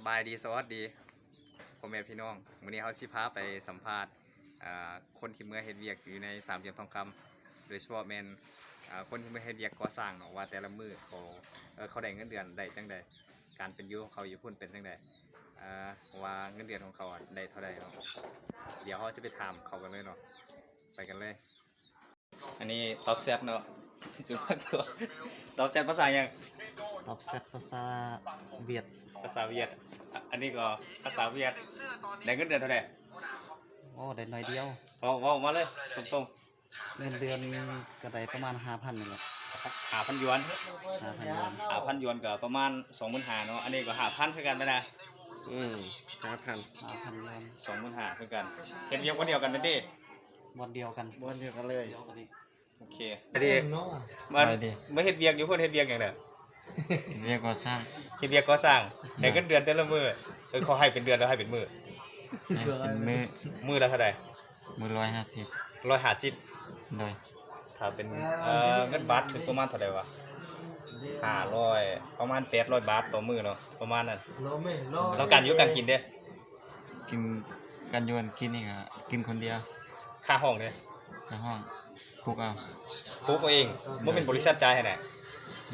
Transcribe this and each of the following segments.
สบายดีสวัสดีพ่อแม่พี่น้องวันนี้เขาสิพาไปสัมภาษณ์คนที่เมื่อเฮ็ดเวียกอยู่ในสามเหลี่ยมทองคำโดยเฉพาะแมนคนที่เมื่อเฮ็ดเวียกก่อสร้างว่าแต่ละมือเขาเอ่อเขาได้เงินเดือนได้จังใดการเป็นยู่ของเขาอยู่พุ่นเป็นจังใดว่าเงินเดือนของเขาได้เท่าใดเนาะเดี๋ยวเขาจะไปถามเขากันเลยเนาะไปกันเลย อันนี้ตอบแซบเนาะสุดตัวตอบแซบภาษาหยังตอบแซ่บภาษาเวียด ภาษาเวียดอะอันนี้ก็ภาษาเวียดได้เงินเดือนเท่าไหร่โอ้ได้น้อยเดียวเอาเอามาเลยตรงเงินเดือนก็ได้ประมาณ5,000นี่แหละๆหาพันหยวน5,000ยวนหาพันหยวนก็ประมาณสองหมื่นหาเนาะ อันนี้ก็หาพันคือกันไหมนะอืมห้าพัน5,000ยวนสองหมื่นหาคือกันเห็นเวียกวันเดียวกันเป็นดิวันเดียวกันบนเดียวกันเลยเดียวกันอีกโอเคอันนี้มันไปดิไม่เฮ็ดเวียกอยู่เพิ่นเฮ็ดเวียกอย่างเด้อเรียกว่าสร้าง เฮ็ดเวียกก่อสร้างได้เงินเดือนแต่ละมื้อเออเขาให้เป็นเดือนแล้วให้เป็นมื้อให้เป็นมือมื้อละเท่าใดมือร้อยห้าสิบ150โดยถ้าเป็นเอ่อเงินบาทถึงประมาณเท่าใดวะ500ประมาณ800บาทต่อมื้อเนาะประมาณนั้นแล้วการอยู่การกินเด้กินกันยวนกินนี่ก็กินคนเดียวค่าห้องเด้ในห้องคุกเอาปลูกเอาเองบ่เป็นบริษัทจ่ายให้แน่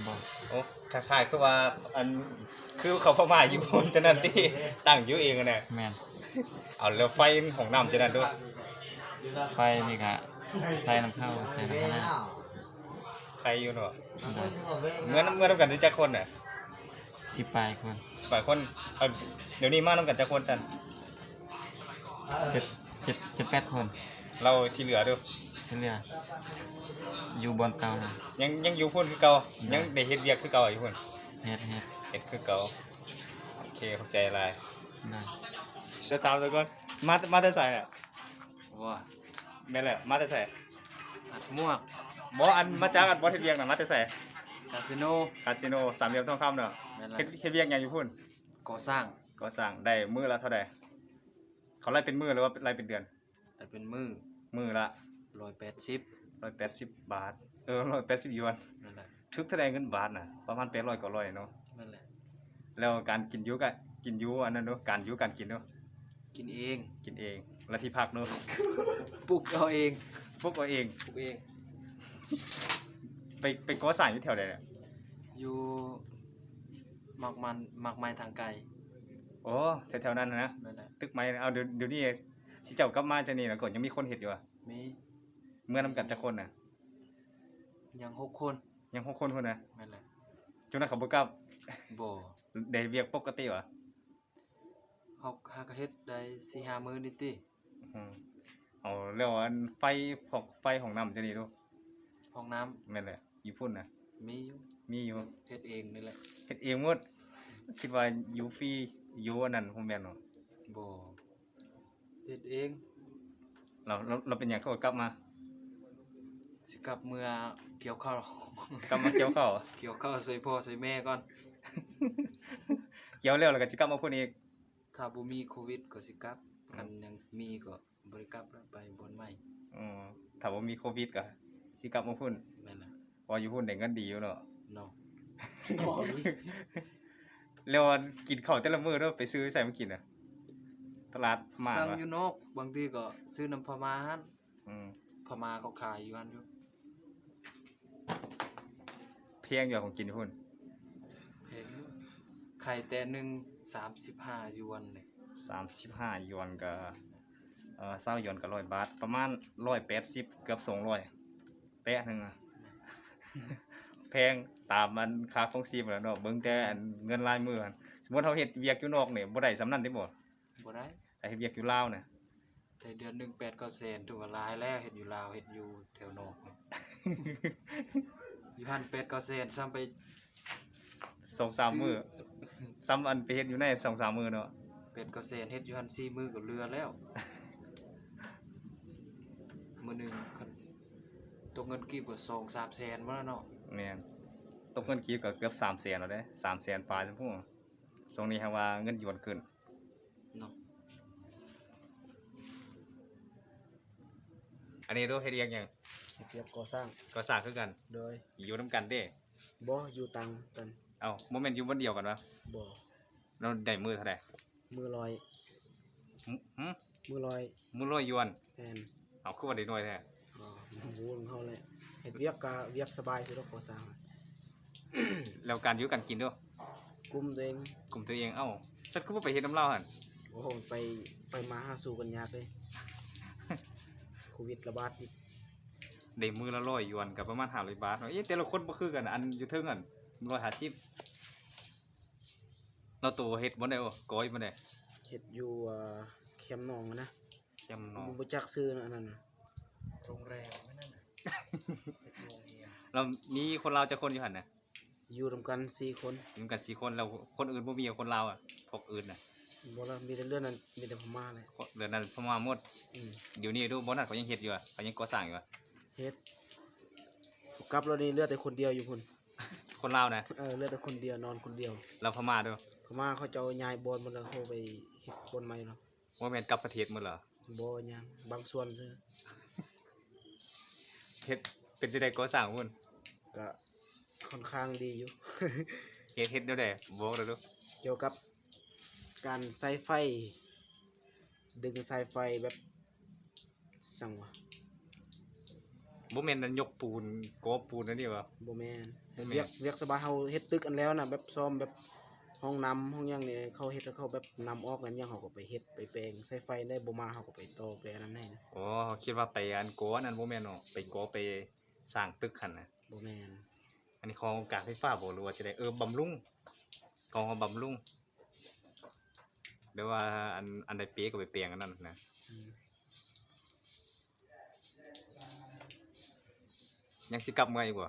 บอกโอ้คล้ายๆคือว่าอันคือเขาพม่าอยู่บนจังนั้นที่ตั้งอยู่เองอะแน่แมนเอาแล้วไฟของน้ำจังนั้นด้วยไฟนี่ก็ใส่น้ำเข้าใส่น้ำข้างหน้าใครอยู่เนาะโดยเมื่อเมื่อนํกันได้จักคนน่ะสิปลายคนสิบกว่าคนเอาเดี๋ยวนี้มานํกันจักคนซั่นเจ็ดเจ็ดเจ็ดแปดคน เราที่เหลือเด้อเฉ ลี่ยอยู่บนเตาเลยยังยังอยู่พุ่นคือเก่ายังได้เฮ็ดเวียกคือเก่าอยู่พุ่นเฮ็ดเฮ็ดเฮ็ดคือเก่าโอเคขอบใจหลายได้เดี๋ยวตามไปก่อนมามาแต่ไสน่ะว้าแม่นแหละมาแต่ไสอัดม่วงบ่อันมาจากอันบ่เฮ็ดเวียกน่ะมาแต่ไสคาสิโนคาสิโนสามเหลี่ยมทองคำเนาะนั่นแหละเฮ็ดเฮ็ดเวียกหยังอยู่พุ่นก่อสร้างก็สั่งได้มือละเท่าใดเขาไล่เป็นมือหรือว่าไล่เป็นเดือนแต่เป็นมือมือละ 180ร้อยแปดสิบบาท เออร้อยแปดสิบหยวนนั่นแหละทึกเท่าใดเงินบาทน่ะประมาณแปดร้อยกว่าร้อยเนาะนั่นแหละแล้วการกินอยุกะกินอยุอันนั้นเนาะการอยุการกินเนาะกินเองกินเองและที่พักเนาะปลูกเอาเองพวกเราเอง ปลูกเอง ไปไปก่อสร้างอยู่แถวใดเนี่ยอยู่มักมันมักไม้ทางไกลโอ้แถวๆนั้นน่ะนะนั่นแหละตึกไม้เอาเดี๋ยวเดี๋ยวนี้สิเจ้ากลับมาจะนี่นะก่อนยังมีคนเห็ดอยู่อะมี เมื่อนำกันจักคนน่ะ ยังหกคนยังหกคนคนน่ะนั่นแหละจุนั้นเขาบ่กลับบ่ได้เวียกปกติวะเฮาหากะเฮ็ดได้4-5มื้อนิดติอืมเอาแล้วอันไฟพอกไฟของน้ำจะนี่ดูห้องน้ำแม่นแหละอยู่พุ่นนะมีอยู่มีอยู่เฮ็ดเองนี่แหละเฮ็ดเองหมดคิดว่าอยู่ฟรีอยู่อันนั้นผมแม่นเนาะบ่เฮ็ดเองเราเราเราเป็นหยังเขาก็กลับมา สิกลับเมื่อเกี่ยวข้าว กลับมาเกี่ยวข้าวเกี่ยวข้าวใส่พ่อใส่แม่ก่อน เกี่ยวแล้วแล้วก็สิกลับมาพุ่นอีกถ้าบ่มีโควิดก็สิกลับกันยังมีก็บ่ได้กลับแล้วไปบนใหม่อือถ้าบ่มีโควิดก็สิกลับมาพุ่นแม่นล่ะเพออยู่พุ่นได้เงินดีอยู่เนาะเนาะแล้วอันกินข้าวแต่ละมื้อเด้อไปซื้อใส่มากินน่ะตลาดมาสั่งวะอยู่นอกบางทีก็ซื้อน้ำพม่าหั่นอืมพม่าเขาขายอยู่หั่นอยู่ เพียงอยู่ของกินอยู่พุ่นแพงอยู่ไข่แต่หนึง35หยวนเลย35หยวนก็เอ่อ20หยวนก็100บาท ประมาณ180เกือบ200แปะหนึงอะแพงตามมันค่าของชีพแหล้วเนาะเบิ่งแต่อันเงินรายมื้อหั่นสมมุติเฮาเฮ็ดเวียกอยู่นอกนี่บ่ได้สำนั้นติบ่บ่ได้แต่เฮ็ดเวียกอยู่ลาวน่ะได้เดือนหนึง8 9แสนถือว่าหลายแล้วเฮ็ดอยู่ลาวเฮ็ดอยู่แถวนอกนี่ อยู่หั่น8 9แสนซ้ำไป2-3มื้อซ้ำอันไปเฮ็ดอยู่ใน2-3มื้อเนาะ8 9แสนเฮ็ดอยู่หั่น4มื้อก็เรือแล้ว มื้อหนึงก็ตกเงินกีบก็2 3แสนบ่แล้วเนาะแม่นตกเงินกีบก็เกือบ300,000แล้วเด้300,000ปลายซั่นพุ่นช่วงนี้หังว่าเงินหยวนขึ้นเนาะอันนี้ดูเฮ็ดเวียกหยัง เกียบก่อสร้างก็สร้างคือกัน โดยอยู่นํกันเด้ บ่อยู่ตังกันเอ้าบ่แม่นอยู่บนเดียวกันวะบ่เราได้มือเท่าไหร่มือลอย หึหึมือลอยมือร้อยยวน แทนเอาคือว่าได้น้อยแท้อ๋อบูนเขาเลยเฮ็ดเวียกกะเวียกสบายสิเราขอสร้างแล้วการอยู่กันกินด้วยกลุ่มตัวเองกลุ่มตัวเองเอ้าฉันก็บ่ไปเฮ็ดน้ำเล่าหั่นโอ้โหไปไปมาหาสู่กันยากเลยโควิดระบาดอีก ได้มือละร้อยยวนกับประมาณ500บาทเนาะเอ๊ะแต่ละคนบ่คือกันอันอยู่เทิงอัน150เราตัวเฮ็ดบ่ได้โอ้ก้อยบ่ได้เฮ็ดอยู่อ่าแคมป์หนองอะนะเข้มเนาะบ่จักซื้อนะอันนั้นน่ะโรงแรมนั่นน่ะโรงเรียนเรามีคนลาวจักคนอยู่หั่นน่ะอยู่รวมกันสี่คนอยู่กัน4คนแล้วคนอื่นบ่มีคนลาวอะพวกอื่นน่ะบ่ละมีแต่เรื่องนั้นมีแต่พม่าเลยคนเดือนนั้นพม่าหมดอืมเดี๋ยวนี้ดูบ่นั่นเขายังเฮ็ดอยู่อะเขายังก่อสร้างอยู่อะ เฮ็ดกลับแล้วนี่เหลือแต่คนเดียวอยู่พุ่นคนลาวนะเออเหลือแต่คนเดียวนอนคนเดียวเราพม่าเด้วยพม่าเขาจะเอาย้ายบอนหมดแล้วเขาไปเฮ็ดบอนใหม่เนาะว่าแม่นกลับประเทศหมดเหรอบ่ยังบางส่วนซื่อเฮ็ดเป็นสิได้ก่อสร้างพุ่นก็ค่อนข้างดีอยู่ เฮ็ดเฮ็ดเดี๋ยวได้บอกเด้อดูเกี่ยวกับการใส่ไฟ ดึงสายไฟแบบสั่งวะ บ่แม่นนั่นยกปูนก่อปูนนั่นนี่วะ บ่แม่นบ่แม่น เวียกเวียกสบายเฮาเฮ็ดตึกอันแล้วน่ะแบบซ่อมแบบห้องน้ำห้องหยังนี่เขาเฮ็ดแล้วเขาแบบนำออกนั้นยังเขาก็ไปเฮ็ดไปแปลงใส่ไฟได้บ่มาเขาก็ไปต่อไปอันนั้นให้นะอ๋อคิดว่าไปอันก่ออันนั้นบ่แม่นเนาะไปก่อไปสร้างตึกคั่นน่ะบ่แม่นอันนี้ของการไฟฟ้าบ่หรือว่าจะได้เออบำรุงกองบำรุงเดี๋ยวว่าอันอันใดเป๊ก็ไปเปลี่ยนอันนั้นนะ อืม ยังสิกลับเมื่ออีกบ่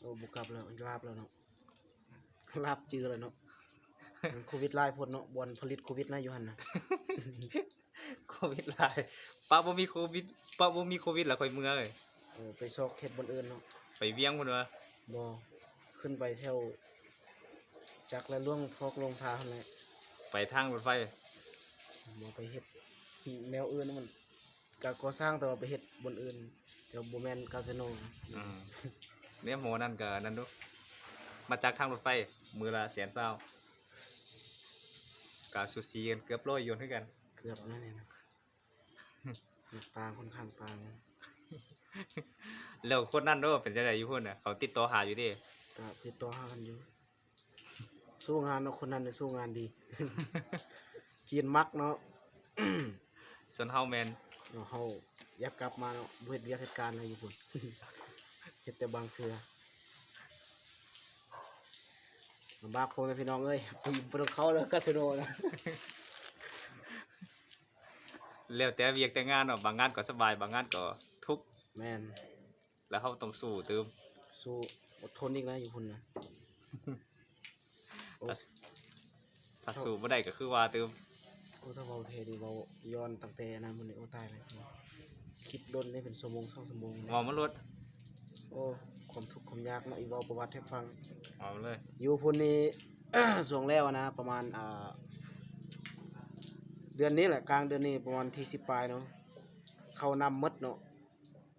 โอ้บ่กลับแล้วลาบแล้วเนาะลาบจือแล้วเนาะมันโควิดหลายพุ่นเนาะบ่อนผลิตโควิดนะอยู่หั่นน่ะโควิดหลายป้าบ่มีโควิดป้าบ่มีโควิดแล้วค่อยเมื่อเลยเออไปซอกเฮ็ดบนอื่นเนาะไปเวียงพุ่นว่าบ่ขึ้นไปแถวจักและล่วงพอกลงพาหั่นแหละไปทางรถไฟบ่ไปเฮ็ดแนวอื่นมันก็ก่อสร้างแต่ว่าไปเฮ็ดบนอื่น เดี๋ยวบ่แม่นคาสิโนอืมเนี่ยหมอนั่นก็นั่นดูมาจากทางรถไฟ มือละแสนเศร้ากาซูซีกันเกือบร้อยโยนให้กัน เกือบนั่นเองนะต่างค่อนข้างต่างแล้วคนนั่นเด้วยเป็นจังไดอยู่พุ่นน่ะเขาติดต่อหาอยู่เดิก็ติดต่อหากันอยู่ สู้งานเนาะคนนั้นเนี่ยสู้งานดี จีนมักเนาะ ส่วนเฮาแมนเนาะเฮา อยากกลับมาเนาะบ่เฮ็ดเวียกเฮ็ดการอะไรอยู่พุ่น เฮ็ดแต่บางเทื่อลำบากคงเลยพี่น้องเอ้ยไปบ่ต้องเข้าแล้วคาสิโนนะ แล้วแต่เวียกแต่งานเนาะบางงานก็สบายบางงานก็ทุกข์แม่นแล้วเฮาต้องสู้ตืมสู้อดทนอีกนะอยู่พุ่นนะ โอ้ถ้าถ้าสู้บ่ได้ก็คือว่าตืมโอ้ถ้าเว้าเทดีเว้าย้อนตั้งแต่นั้นมันนี่โอ้ตายเลย คลิปโดนได้เป็นชั่วโมง2ชั่วโมงเลยงอมันลดโอ้ความทุกข์ความยากเนาะอีเว้าประวัติให้ฟังเอาเลย อยู่พุ่นนี้ช่วงแล้วนะ ประมาณอ่าเดือนนี้แหละกลางเดือนนี้ประมาณที่สิบปลายเนาะเขานำหมดเนาะ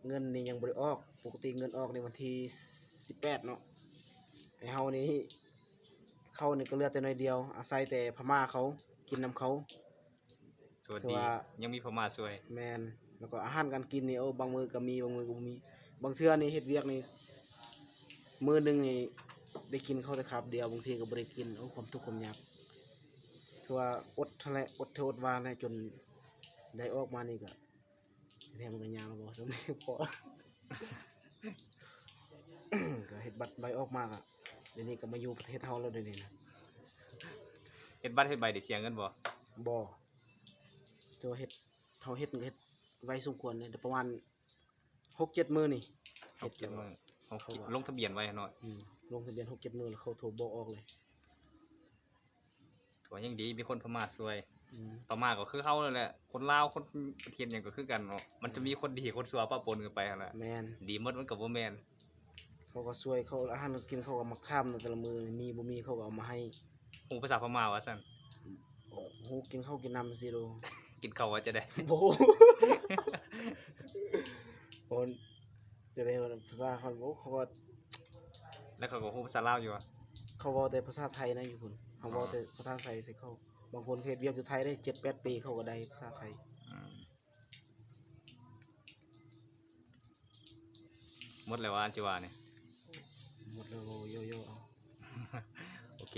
เงินนี่ยังบริออก ปกติเงินออกในวันที่สิบแปดเนาะไอเฮานี่เข้านี่ก็เหลือแต่น้อยเดียว อาศัยแต่พม่าเขากินนำเขาตัวคือดีว่ายังมีพม่าช่วย แมน แล้วก็อาหารการกินนี่โอ้บางมือก็มีบางมือก็บ่มี บางเทื่อนี่เฮ็ดเวียกนี่มือหนึงนี่ได้กินข้าวแต่คาบเดียวบางทีก็บ่ได้กินโอ้ความทุกข์ความยากคือว่าอดเท่าไหรอดเท่าอดวานให้จนได้ออกมานี่ก็แทนมันก็ยากแล้วบ่สมัยพอ ก็เฮ็ดบัตรใบออกมาก็เดี๋ยวนี้ก็มาอยู่ประเทศเฮาแล้วเดี๋ยวนี้นะเฮ็ดบัตรเฮ็ดใบได้เสียเงินบ่บ่แต่ว่าเฮ็ดเฮาเฮ็ดก็เฮ็ด ไว้สมควรเลยแต่ประมาณ6-7มื้อนี่เฮ็ดจังมื้อเอาลงทะเบียนไว้หน่อยอืมลงทะเบียนหกเจ็ดมือแล้วเขาโทรบอกออกเลยถือว่ายังดีมีคนพม่าช่วยอืมพม่าก็คือเฮานั่นแหละคนลาวคนประเทศหยังก็คือกันเนาะมันจะมีคนดีคนชั่วปะปนกันไปหั่นแหละแมนดีหมดมันก็บ่แม่นเขาก็ช่วยเขาอาหารกินเขาก็มาข้ามในแต่ละมือนี่มีบ่มีเขาก็เอามาให้ฮู้ภาษาพม่าว่าซั่นโอ้โหกินข้าวกินน้ำสิโดกินข้าวว่าจะได้โอ้ โหโอนจะได้ว่าภาษาเขาโอ้เขาก็แล้วเขาก็ฮู้ภาษาลาวอยู่อะเขาเว้าแต่ภาษาไทยนะอยู่พุ่นเขาบอกแต่ภาษาไทยใส่เขาบางคนเฮ็ดเวียกอยู่ไทยได้เจ็ดแปดปีเขาก็ได้ภาษาไทยอืมหมดแล้วว่าอันจิว่าเนี่ยหมดแล้วโยโย่เอาโอเค